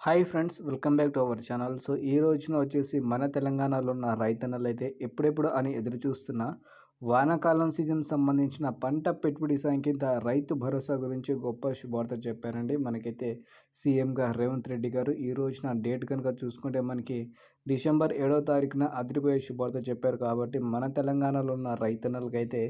Hi friends welcome back to our channel so ఈ రోజున వచ్చేసి మన తెలంగాణలో ఉన్న రైతన్నలు అయితే ఎప్పుడెప్పుడు అని ఎదురు చూస్తున్న వానాకాలం సీజన్ సంబంధించిన పంట పెట్టుబడి సంఖ్య రైతు భరోసా గురించి గొప్ప శుభార్త చెప్పారండి. మనకైతే సీఎంగా రేవంత్ రెడ్డి గారు ఈ రోజున డేట్ కనుక చూసుకుంటే మనకి డిసెంబర్ ఏడో తారీఖున అదిరిపోయే శుభార్త చెప్పారు కాబట్టి మన తెలంగాణలో ఉన్న రైతన్నలకైతే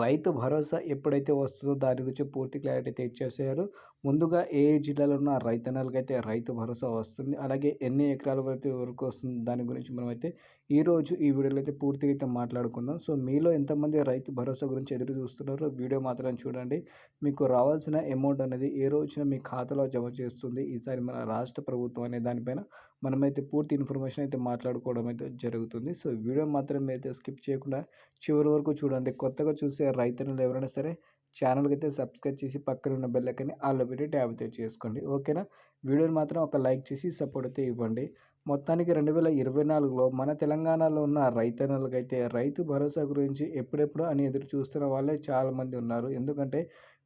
రైతు భరోసా ఎప్పుడైతే వస్తుందో దాని గురించి పూర్తి క్లారిటీ అయితే ఇచ్చేసారు ముందుగా ఏ జిల్లాలో ఉన్న రైతన్నలకైతే రైతు భరోసా వస్తుంది అలాగే ఎన్ని ఎకరాల వరకు వస్తుంది దాని గురించి మనమైతే ఈరోజు ఈ వీడియోలో అయితే పూర్తిగా అయితే మాట్లాడుకుందాం. సో మీలో ఎంత ఎంతమంది రైతు భరోసా గురించి ఎదురు చూస్తున్నారో. వీడియో మాత్రం చూడండి. మీకు రావాల్సిన అమౌంట్ అనేది ఏ రోజున మీ ఖాతాలో జమ చేస్తుంది? ఈసారి మన రాష్ట్ర ప్రభుత్వం అనే దానిపైన మనమైతే పూర్తి ఇన్ఫర్మేషన్ అయితే మాట్లాడుకోవడం అయితే జరుగుతుంది. సో వీడియో మాత్రం అయితే స్కిప్ చేయకుండా చివరి వరకు చూడండి. కొత్తగా చూసే రైతులు ఎవరైనా సరే ఛానల్కి అయితే సబ్స్క్రైబ్ చేసి పక్కన ఉన్న బెల్లకని ఆల్లో పెట్టి ట్యాబ్ అయితే చేసుకోండి. ఓకేనా? వీడియోని మాత్రం ఒక లైక్ చేసి సపోర్ట్ అయితే ఇవ్వండి. మొత్తానికి రెండు వేల ఇరవై నాలుగులో మన తెలంగాణలో ఉన్న రైతన్నలకైతే రైతు భరోసా గురించి ఎప్పుడెప్పుడు అని ఎదురు చూస్తున్న వాళ్ళే చాలామంది ఉన్నారు. ఎందుకంటే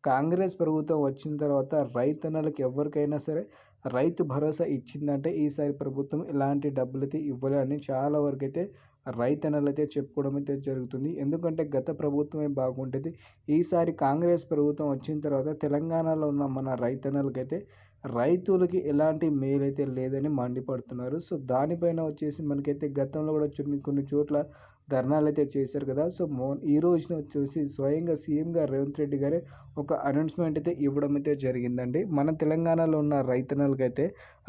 కాంగ్రెస్ ప్రభుత్వం వచ్చిన తర్వాత రైతన్నలకు ఎవరికైనా సరే రైతు భరోసా ఇచ్చిందంటే ఈసారి ప్రభుత్వం ఇలాంటి డబ్బులు అయితే చాలా వరకు అయితే రైతన్నలు అయితే చెప్పుకోవడం అయితే జరుగుతుంది. ఎందుకంటే గత ప్రభుత్వమే బాగుంటుంది. ఈసారి కాంగ్రెస్ ప్రభుత్వం వచ్చిన తర్వాత తెలంగాణలో ఉన్న మన రైతన్నలకైతే రైతులకి ఎలాంటి మేలు అయితే లేదని మండిపడుతున్నారు. సో దానిపైన వచ్చేసి మనకైతే గతంలో కూడా కొన్ని చోట్ల ధర్నాలు అయితే చేశారు కదా. సో మో ఈ రోజున వచ్చేసి స్వయంగా సీఎంగా రేవంత్ రెడ్డి గారే ఒక అనౌన్స్మెంట్ అయితే ఇవ్వడం అయితే జరిగిందండి. మన తెలంగాణలో ఉన్న రైతన్నలకైతే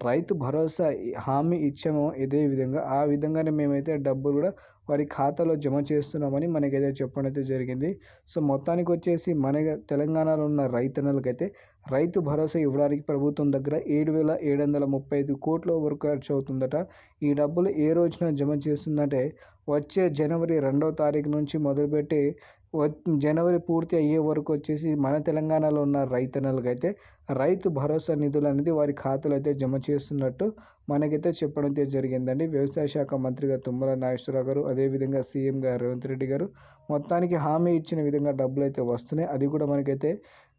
రైతు భరోసా హామీ ఇచ్చామో ఇదే విధంగా. ఆ విధంగానే మేమైతే డబ్బులు కూడా వారి ఖాతాలో జమ చేస్తున్నామని మనకైతే చెప్పడం అయితే జరిగింది. సో మొత్తానికి వచ్చేసి మన తెలంగాణలో ఉన్న రైతన్నలకైతే రైతు భరోసా ఇవ్వడానికి ప్రభుత్వం దగ్గర ఏడు వేల ఏడు వందల ముప్పై ఐదు కోట్ల వరకు ఖర్చు అవుతుందట ఈ డబ్బులు ఏ రోజున జమ చేస్తుందంటే వచ్చే జనవరి రెండవ తారీఖు నుంచి మొదలుపెట్టి జనవరి పూర్తి అయ్యే వరకు వచ్చేసి మన తెలంగాణలో ఉన్న రైతన్నలకైతే రైతు భరోసా నిధులు అనేది వారి ఖాతాలో అయితే జమ చేస్తున్నట్టు మనకైతే చెప్పడం అయితే జరిగిందండి. వ్యవసాయ శాఖ మంత్రిగా తుమ్మల నాగేశ్వరరావు గారు అదేవిధంగా సీఎంగా రేవంత్ రెడ్డి గారు మొత్తానికి హామీ ఇచ్చిన విధంగా డబ్బులు అయితే వస్తున్నాయి. అది కూడా మనకైతే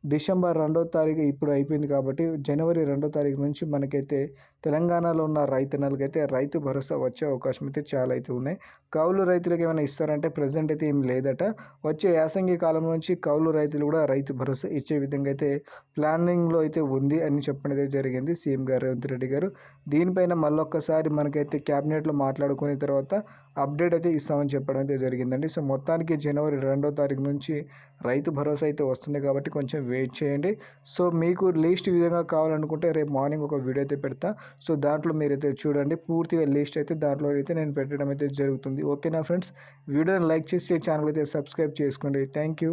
డిసెంబర్ రెండో తారీఖు ఇప్పుడు అయిపోయింది కాబట్టి జనవరి రెండో తారీఖు నుంచి మనకైతే తెలంగాణలో ఉన్న రైతన్నలకైతే రైతు భరోసా వచ్చే అవకాశం అయితే చాలా అయితే ఉన్నాయి. కౌలు రైతులకు ఏమైనా ఇస్తారంటే ప్రజెంట్ అయితే ఏం లేదట. వచ్చే యాసంగి కాలం నుంచి కౌలు రైతులు కూడా రైతు భరోసా ఇచ్చే విధంగా అయితే ప్లానింగ్లో అయితే ఉంది అని చెప్పడం జరిగింది సీఎం గారు రేవంత్ రెడ్డి గారు. దీనిపైన మళ్ళొక్కసారి మనకైతే క్యాబినెట్లో మాట్లాడుకున్న తర్వాత అప్డేట్ అయితే ఇస్తామని చెప్పడం అయితే జరిగిందండి. సో మొత్తానికి జనవరి రెండో తారీఖు నుంచి రైతు భరోసా అయితే వస్తుంది కాబట్టి కొంచెం వెయిట్ చేయండి. సో మీకు లీస్ట్ విధంగా కావాలనుకుంటే రేపు మార్నింగ్ ఒక వీడియో అయితే పెడతా. సో దాంట్లో మీరైతే చూడండి. పూర్తిగా లిస్ట్ అయితే దాంట్లో అయితే నేను పెట్టడం అయితే జరుగుతుంది. ఓకేనా ఫ్రెండ్స్? వీడియోని లైక్ చేసి ఛానల్ అయితే సబ్స్క్రైబ్ చేసుకోండి. Thank you.